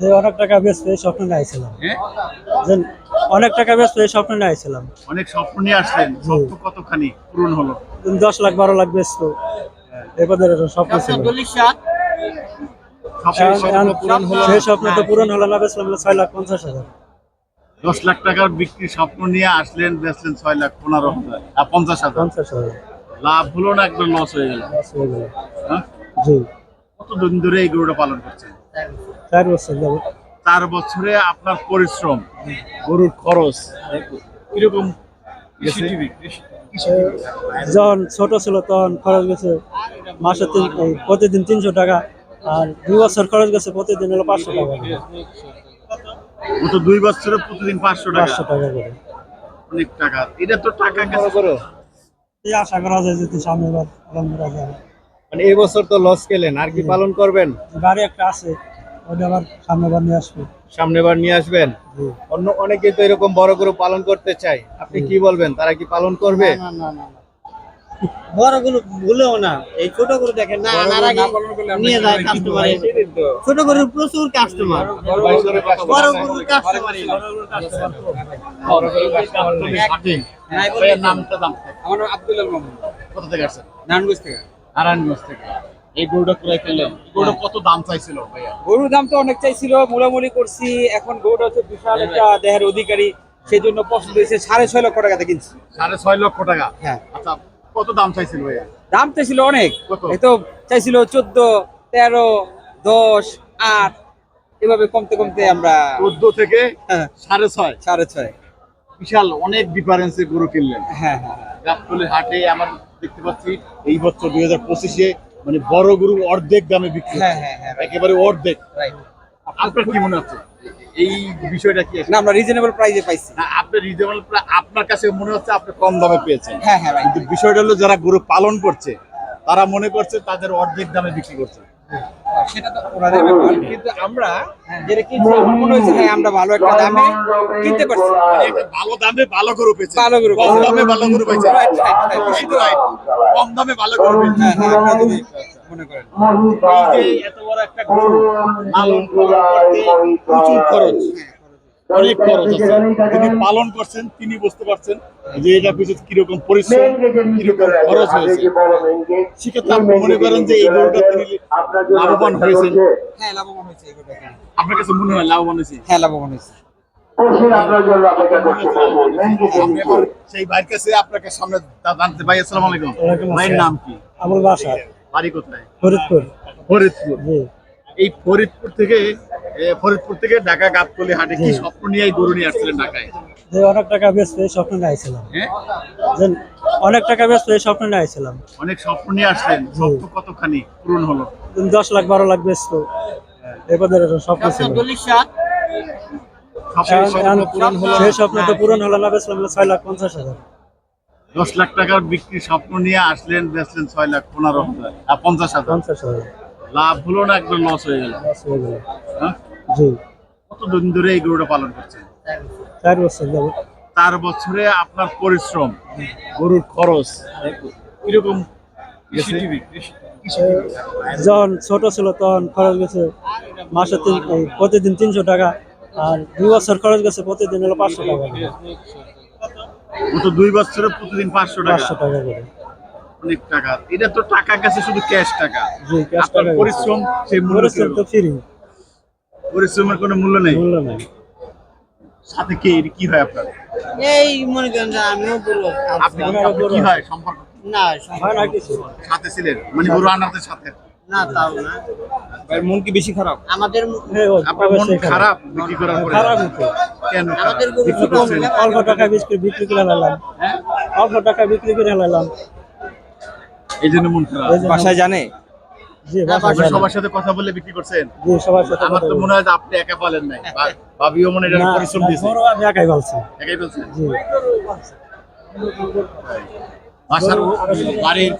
যে অনেক টাকা বেচতে এই স্বপ্ন নিয়ে আইছিলাম হ্যাঁ অনেক টাকা বেচতে এই স্বপ্ন নিয়ে আইছিলাম অনেক স্বপ্ন নিয়ে আসলেন। স্বপ্ন কতখানি পূরণ হলো? দশ লাখ বারো লাখ এবারে স্বপ্ন ছিল। সেই স্বপ্ন তো পূরণ হলো না বেচলাম ছয় লাখ পঞ্চাশ হাজার। দশ লাখ টাকার বিক্রি স্বপ্ন নিয়ে আসলেন বেচলেন ছয় লাখ পনেরো হাজার। পঞ্চাশ হাজার। পঞ্চাশ হাজার। লাভ হলো না একদম লস হয়ে গেল। লস হয়ে গেল। হ্যাঁ? কতদিন ধরে এই গরুটা পালন করছেন? চার বছর যাব চার বছরে আপনার পরিশ্রম গরুর খরচ কীরকম যখন ছোট ছিল তখন খরচ গেছে মাসে তিন প্রতিদিন তিনশো টাকা আর দুই বছর খরচ গেছে প্রতিদিন হলো পাঁচশো টাকা করে। গত দুই বছরে প্রতিদিন পাঁচশো টাকা। পাঁচশো টাকা করে। অনেক টাকা। এটা তো টাকা কাছে করো এই আশা করা যায় যদি সামনে বার আলহামদুলিল্লাহ। যাবে। মানে এই বছর তো লস খেলেন আর কি পালন করবেন? গাড়ি একটা আছে। ওটা আবার সামনে নিয়ে আসব। সামনেবার নিয়ে আসবেন? অন্য অনেকেই তো এরকম বড় করে পালন করতে চায়। আপনি কি বলবেন? তারা কি পালন করবে? বড়গুলো ভুলেও না। এই ছোট গরু দেখেন না আনার আগে নিয়ে যায় কাস্টমার ছোট গরুর প্রচুর কাস্টমার বড় গরুর কাস্টমার ভাইয়ের নামটা দাম আমার আব্দুল কোথা থেকে আসছেন? নারায়ণগঞ্জ থেকে। নারায়ণগঞ্জ থেকে। এই গরুটা ক্রয় করলেন গরুটা কত দাম চাইছিল ভাইয়া? গরুর দাম তো অনেক চাইছিল মোলামুলি করছি। এখন গরুটা হচ্ছে বিশাল একটা দেহের অধিকারী সেই জন্য পছন্দ হয়েছে। সাড়ে ছয় লক্ষ টাকাতে কিনছি। সাড়ে ছয় লক্ষ টাকা? হ্যাঁ। আচ্ছা কত দাম চাইছিল ভাইয়া? দাম চাইছিল অনেক। তো চাইছিল চোদ্দ তেরো দশ আট। এভাবে কমতে কমতে আমরা চোদ্দ থেকে হ্যাঁ, সাড়ে ছয়। সাড়ে ছয়। বিশাল অনেক ডিফারেন্সে গরু কিনলেন। হ্যাঁ হ্যাঁ। গাবতলি হাটে আমার দেখতে পাচ্ছি এই বছর দুই হাজার পঁচিশে মানে বড় গরু অর্ধেক দামে বিক্রি হ্যাঁ। হ্যাঁ হ্যাঁ একেবারে অর্ধেক। রাইট আপনার কি মনে হচ্ছে? এই বিষয়টা কি না আমরা রিজনেবল প্রাইসে পাইছি। না, আপনি রিজনেবল আপনার কাছে মনে হচ্ছে আপনি কম দামে পেয়েছেন। হ্যাঁ হ্যাঁ ভাই কিন্তু বিষয়টা হলো যারা গরু পালন করছে তারা মনে করছে তাদের অর্ধেক দামে বিক্রি করছে। সেটা তো ওনাদের ব্যাপার। কিন্তু আমরা যেটা কিনছি আমার মনে হয়েছে হ্যাঁ আমরা ভালো একটা দামে কিনতে পারছি। মানে ভালো দামে ভালো গরু পেয়েছে। ভালো গরু কম দামে ভালো গরু পেয়েছে। কম দামে ভালো গরু পেয়েছে। হ্যাঁ হ্যাঁ মনে করেন। এই যে এত বড় একটা গরু লালন করতে প্রচুর খরচ। অনেক খরচ আছে। তিনি পালন করছেন তিনি বুঝতে পারছেন যে এটা পিছনে কীরকম পরিশ্রম কীরকম খরচ হয়েছে। সেক্ষেত্রে আপনি মনে করেন যে এই গরুটা তিনি লাভবান হয়েছেন? হ্যাঁ লাভবান হয়েছে এই গরুটা আপনার কাছে মনে হয় লাভবান হয়েছে? হ্যাঁ লাভবান হয়েছে। সেই ভাইয়ের কাছে আপনাকে সামনে জানতে ভাই আসসালামু আলাইকুম। ভাইয়ের নাম কি? আমল বাসা বাড়ি কোথায়? ফরিদপুর। ফরিদপুর। এই ফরিদপুর থেকে ফরিদপুর থেকে ঢাকা গাবতলি হাটে কি স্বপ্ন নিয়ে এই গরু নিয়ে আসছিলেন ঢাকায়? যে অনেক টাকা বেচতে স্বপ্ন নিয়ে আইছিলাম। হ্যাঁ? অনেক টাকা বেচতে স্বপ্ন নিয়ে আইছিলাম। অনেক স্বপ্ন নিয়ে আসলেন। স্বপ্ন কতখানি পূরণ হলো? দশ লাখ বারো লাখ বেচতো এবারে স্বপ্ন ছিল। স্বপ্নের স্বপ্ন পূরণ হলো? সেই স্বপ্ন তো পূরণ হলো না বেচলাম ছয় লাখ পঞ্চাশ হাজার। দশ লাখ টাকার বিক্রি স্বপ্ন নিয়ে আসলেন বেচলেন ছয় লাখ পনেরো হাজার পঞ্চাশ হাজার। পঞ্চাশ হাজার। লাভ হলো না একদম লস হয়ে গেল। লস হয়ে গেল। হ্যাঁ জি। কতদিন ধরে এই গরুটা পালন করছেন? চার বছর যাব চার বছরে আপনার পরিশ্রম গরুর খরচ কীরকম যখন ছোট ছিল তখন খরচ গেছে মাসে তিন প্রতিদিন তিনশো টাকা আর দুই বছর খরচ গেছে প্রতিদিন হলো পাঁচশো টাকা করে। গত দুই বছরে প্রতিদিন পাঁচশো টাকা। পাঁচশো টাকা করে। অনেক টাকা। এটা তো টাকা গেছে শুধু ক্যাশ টাকা। জি ক্যাশ আপনার টাকা পরিশ্রম সেই পরিশ্রম তো? ফ্রি পরিশ্রমের কোনো মূল্য নেই? মূল্য নাই। সাথে কে? এটা কি হয় আপনার? এই মনে করেন যে আমিও বলব আপনি বড়। কি হয় সম্পর্ক? না হয় না কিছু। সাথে ছিলেন? মানে আনাতে সাথে? না তাও না। মন কি বেশি খারাপ? আমাদের আপনার মন খারাপ। বিক্রি করার পরে? খারাপ হতো কেন আমাদের গরু বিক্রি অল্প টাকা বিক্রি বিক্রি করে হ্যাঁ? অল্প টাকা বিক্রি করে হেলালাম এই জন্য মন খারাপ। বাসায় জানে? সবার সাথে কথা বলে বিক্রি করছেন? জি সবার সাথে আমার তো মনে হয় যে আপনি একা পালেন নাই। ভাবিও মনে হয় এটা পরিশ্রম দিয়েছে। আমি একাই বলছি একাই বলছেন জি। বাসার বাড়ির